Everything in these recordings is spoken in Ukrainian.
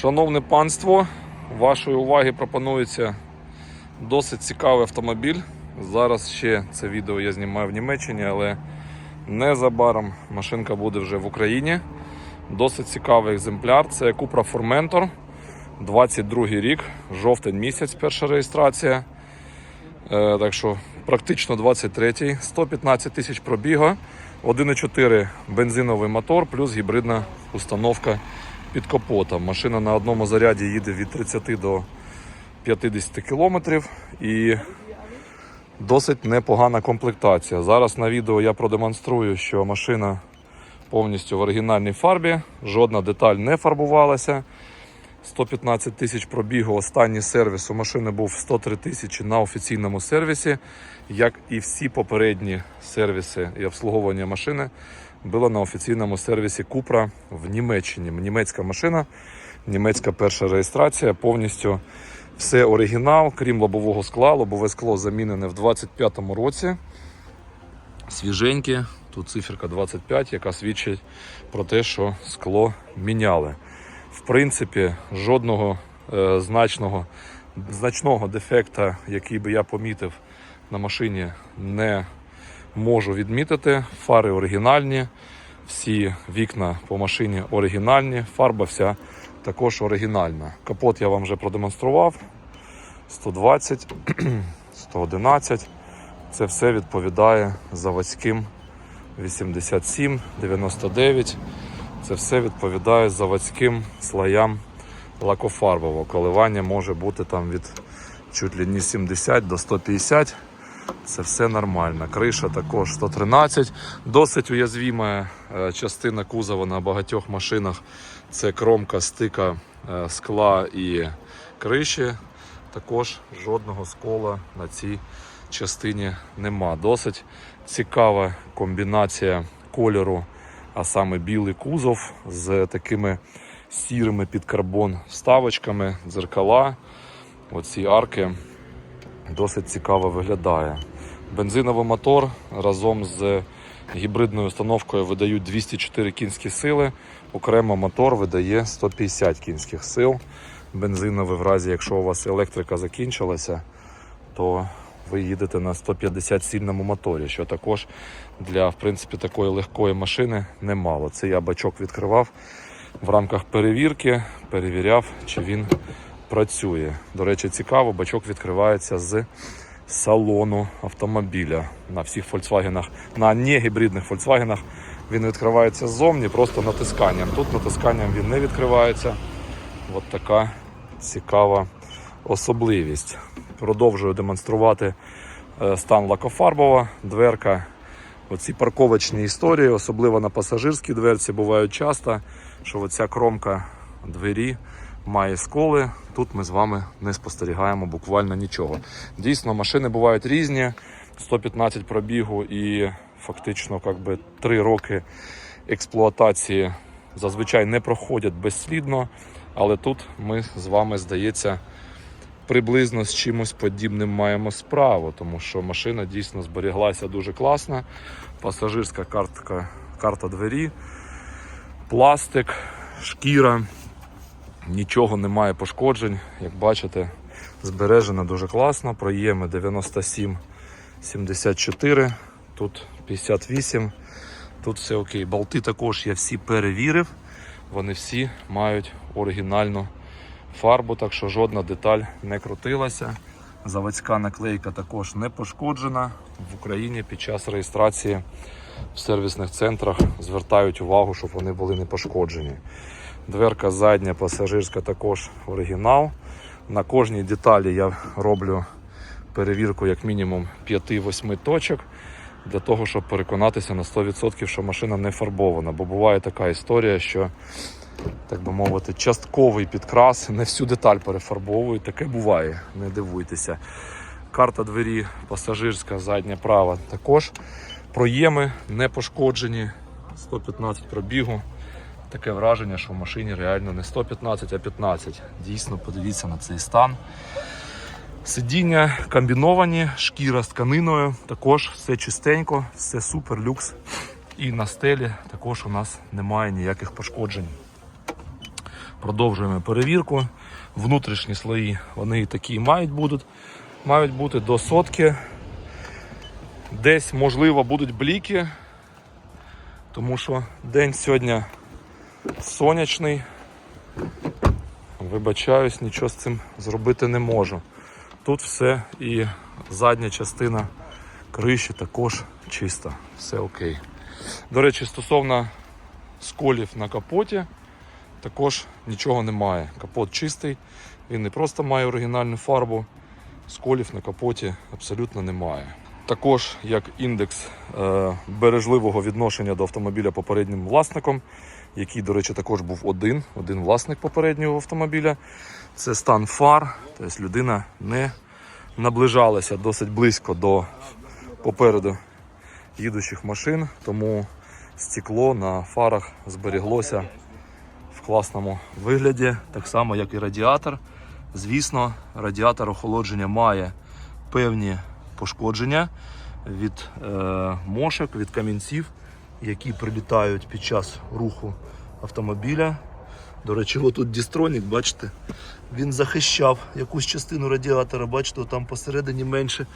Шановне панство, вашої уваги пропонується досить цікавий автомобіль. Зараз ще це відео я знімаю в Німеччині, але незабаром машинка буде вже в Україні. Досить цікавий екземпляр. Це Cupra Formentor, 22 рік, жовтень місяць, перша реєстрація. Е, так що практично 23-й, 115 тисяч пробігу, 1,4 бензиновий мотор, плюс гібридна установка під капотом. Машина на одному заряді їде від 30 до 50 кілометрів і досить непогана комплектація. Зараз на відео я продемонструю, що машина повністю в оригінальній фарбі, жодна деталь не фарбувалася. 115 тисяч пробігу. Останній сервіс у машини був 103 тисячі на офіційному сервісі, як і всі попередні сервіси і обслуговування машини було на офіційному сервісі Купра в Німеччині. Німецька машина, німецька перша реєстрація, повністю все оригінал, крім лобового скла. Лобове скло замінене в 25-му році. Свіженьке, тут циферка 25, яка свідчить про те, що скло міняли. В принципі, жодного е, значного, значного дефекта, який би я помітив на машині, не можу відмітити. Фари оригінальні, всі вікна по машині оригінальні, фарба вся також оригінальна. Капот я вам вже продемонстрував. 120, 111. Це все відповідає заводським 87, 99. Це все відповідає заводським слоям лакофарбового. Коливання може бути там від чуть ли не 70 до 150. Це все нормально. Криша також 113. Досить уязвіма е, частина кузова на багатьох машинах. Це кромка стика е, скла і криші. Також жодного скола на цій частині нема. Досить цікава комбінація кольору, а саме білий кузов з такими сірими під карбон вставочками, дзеркала. Оці арки досить цікаво виглядає. Бензиновий мотор разом з гібридною установкою видають 204 кінські сили. Окремо мотор видає 150 кінських сил. Бензиновий в разі, якщо у вас електрика закінчилася, то ви їдете на 150 сильному моторі, що також для в принципі, такої легкої машини немало. Це я бачок відкривав в рамках перевірки, перевіряв, чи він працює. До речі, цікаво, бачок відкривається з салону автомобіля. На всіх Volkswagen, на негібридних Volkswagen він відкривається ззовні, просто натисканням. Тут натисканням він не відкривається. От така цікава особливість. Продовжую демонструвати е, стан лакофарбова, дверка. Оці парковочні історії, особливо на пасажирській дверці, бувають часто, що оця кромка двері має сколи. Тут ми з вами не спостерігаємо буквально нічого. Дійсно, машини бувають різні, 115 пробігу і фактично как би, 3 роки експлуатації зазвичай не проходять безслідно. Але тут ми з вами, здається, приблизно з чимось подібним маємо справу, тому що машина дійсно зберіглася дуже класно. Пасажирська картка, карта двері, пластик, шкіра, нічого немає пошкоджень. Як бачите, збережена дуже класно. Проєми 97, 74, тут 58. Тут все окей. Болти також я всі перевірив. Вони всі мають оригінальну фарбу, так що жодна деталь не крутилася. Заводська наклейка також не пошкоджена. В Україні під час реєстрації в сервісних центрах звертають увагу, щоб вони були не пошкоджені. Дверка задня пасажирська також оригінал. На кожній деталі я роблю перевірку як мінімум 5-8 точок для того, щоб переконатися на 100%, що машина не фарбована. Бо буває така історія, що, так би мовити, частковий підкрас, не всю деталь перефарбовують. Таке буває, не дивуйтеся. Карта двері пасажирська, задня права також. Проєми не пошкоджені, 115 пробігу. Таке враження, що в машині реально не 115, а 15. Дійсно, подивіться на цей стан. Сидіння комбіновані, шкіра з тканиною, також все чистенько, все супер люкс. І на стелі також у нас немає ніяких пошкоджень. Продовжуємо перевірку. Внутрішні слої вони такі мають бути, мають бути до сотки. Десь, можливо, будуть бліки, тому що день сьогодні сонячний. Вибачаюсь, нічого з цим зробити не можу. Тут все і задня частина криші також чиста, все окей. До речі, стосовно сколів на капоті, також нічого немає. Капот чистий, він не просто має оригінальну фарбу, сколів на капоті абсолютно немає. Також як індекс е, бережливого відношення до автомобіля попереднім власником, який, до речі, також був один, один власник попереднього автомобіля. Це стан фар, тобто людина не наближалася досить близько до попереду їдучих машин, тому стекло на фарах зберіглося в класному вигляді, так само як і радіатор. Звісно, радіатор охолодження має певні пошкодження від е, мошок, від камінців, які прилітають під час руху автомобіля. До речі, отут дістронік, бачите, він захищав якусь частину радіатора, бачите, там посередині менше.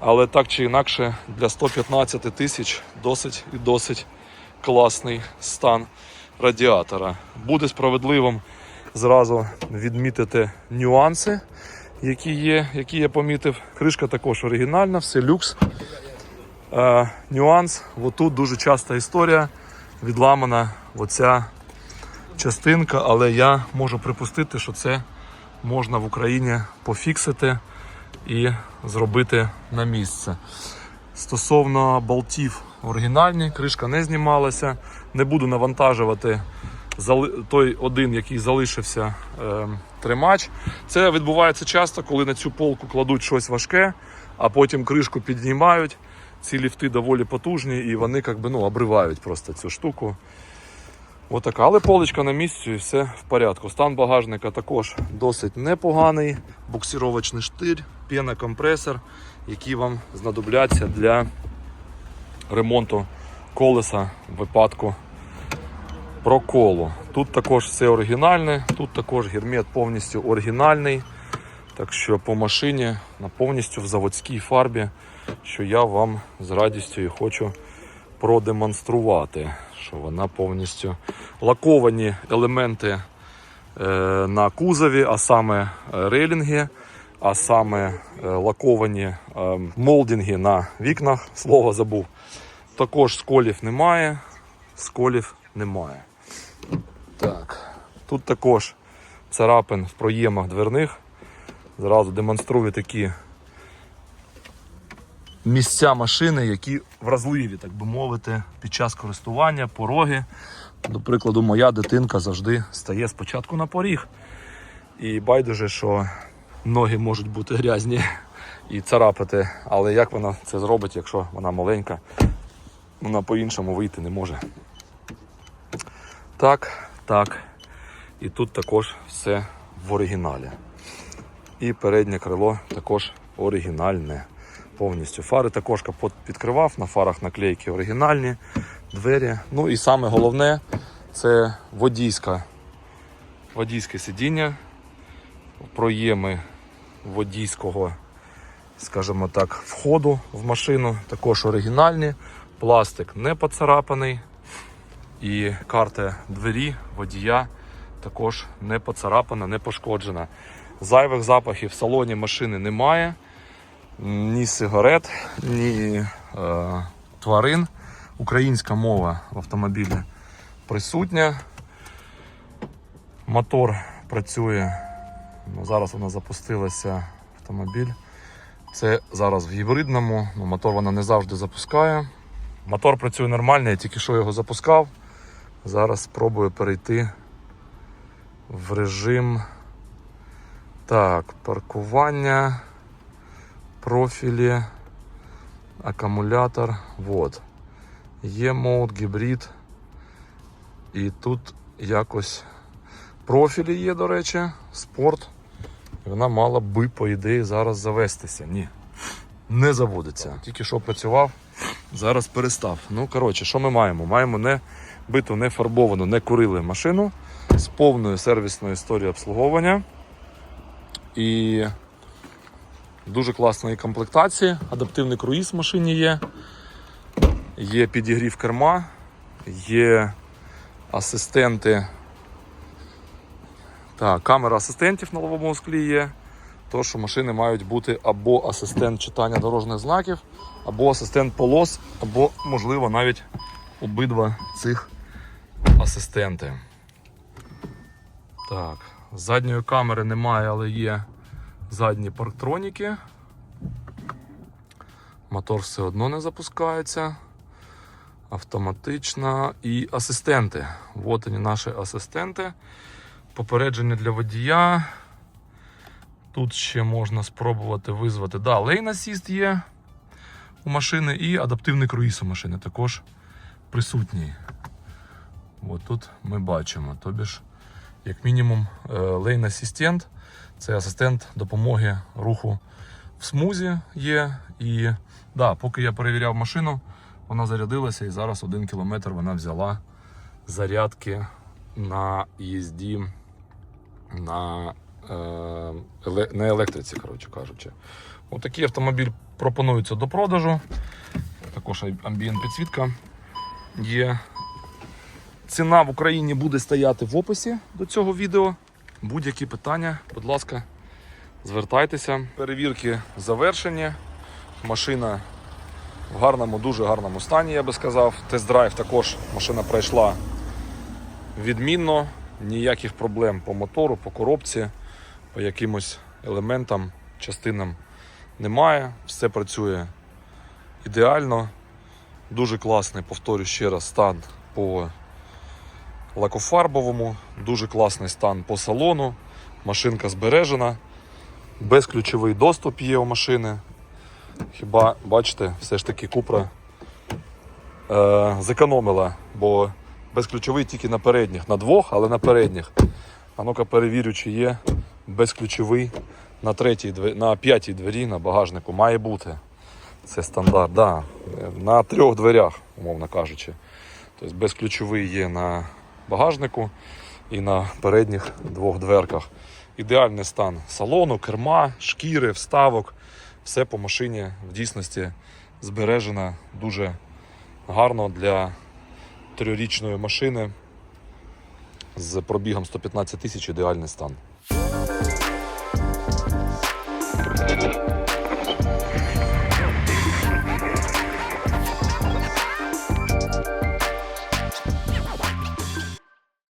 Але так чи інакше, для 115 тисяч досить і досить класний стан радіатора. Буде справедливим зразу відмітити нюанси, які є, які я помітив. Кришка також оригінальна, все люкс. Е, нюанс, отут дуже часта історія, відламана оця частинка, але я можу припустити, що це можна в Україні пофіксити і зробити на місце. Стосовно болтів оригінальні, кришка не знімалася. Не буду навантажувати той один, який залишився е, тримач. Це відбувається часто, коли на цю полку кладуть щось важке, а потім кришку піднімають. Ці ліфти доволі потужні і вони як би, ну, обривають просто цю штуку. Отака. Але поличка на місці і все в порядку. Стан багажника також досить непоганий. Буксировочний штир, пінокомпресор, які вам знадобляться для ремонту колеса в випадку проколу. Тут також все оригінальне, тут також гермет повністю оригінальний. Так що по машині повністю в заводській фарбі, що я вам з радістю і хочу продемонструвати, що вона повністю лаковані елементи е, на кузові, а саме е, рейлінги, а саме е, лаковані е, молдинги на вікнах. Слово забув. Також сколів немає. Сколів немає. Тут також царапин в проємах дверних. Зразу демонструю такі місця машини, які вразливі, так би мовити, під час користування, пороги. До прикладу, моя дитинка завжди стає спочатку на поріг. І байдуже, що ноги можуть бути грязні і царапати. Але як вона це зробить, якщо вона маленька, вона по-іншому вийти не може. Так, так. І тут також все в оригіналі. І переднє крило також оригінальне. Повністю. Фари також підкривав, на фарах наклейки оригінальні, двері. Ну і саме головне це водійська, водійське сидіння, проєми водійського, скажімо так, входу в машину, також оригінальні, пластик не поцарапаний. І карта двері водія також не поцарапана, не пошкоджена. Зайвих запахів в салоні машини немає. Ні сигарет, ні е, тварин. Українська мова в автомобілі присутня. Мотор працює. Ну, зараз вона запустилася автомобіль. Це зараз в гібридному. Ну, мотор вона не завжди запускає. Мотор працює нормально, я тільки що його запускав. Зараз спробую перейти в режим так, паркування, профілі, акумулятор. Вот. Є мод, гібрид. І тут якось профілі є, до речі, спорт. І Вона мала би, по ідеї, зараз завестися. Ні. Не заводиться. Тільки що працював, зараз перестав. Ну, коротше, що ми маємо? Маємо не биту, не фарбовану, не курили машину. З повною сервісною історією обслуговування. І дуже класної комплектації. Адаптивний круїз в машині є. Є підігрів керма, є асистенти. Так, камера асистентів на лобовому склі є. То, що машини мають бути або асистент читання дорожніх знаків, або асистент полос, або, можливо, навіть обидва цих асистенти. Так, задньої камери немає, але є задні парктроніки. Мотор все одно не запускається. Автоматична і асистенти. От вони наші асистенти. Попередження для водія. Тут ще можна спробувати визвати. Да, Lane Assist є у машини і адаптивний круїз у машини також присутній. От тут ми бачимо. Тобі ж, як мінімум, е, Lane Assistant це асистент допомоги руху в смузі є. І да, поки я перевіряв машину, вона зарядилася і зараз один кілометр вона взяла зарядки на їзді на, е, на електриці, коротше кажучи. Отакий автомобіль пропонується до продажу. Також амбієнт підсвітка є. Ціна в Україні буде стояти в описі до цього відео. Будь-які питання, будь ласка, звертайтеся. Перевірки завершені. Машина в гарному, дуже гарному стані, я би сказав. Тест-драйв також машина пройшла відмінно, ніяких проблем по мотору, по коробці, по якимось елементам, частинам немає. Все працює ідеально. Дуже класний, повторю ще раз, стан по лакофарбовому, дуже класний стан по салону. Машинка збережена, безключовий доступ є у машини. Хіба бачите, все ж таки Купра е, зекономила, бо безключовий тільки на передніх, на двох, але на передніх. А ну-ка перевірю, чи є безключовий на третій на п'ятій двері на багажнику. Має бути. Це стандарт, да. на трьох дверях, умовно кажучи. Тобто безключовий є на багажнику і на передніх двох дверках. Ідеальний стан салону, керма, шкіри, вставок. Все по машині в дійсності збережено дуже гарно для трьохрічної машини з пробігом 115 тисяч ідеальний стан.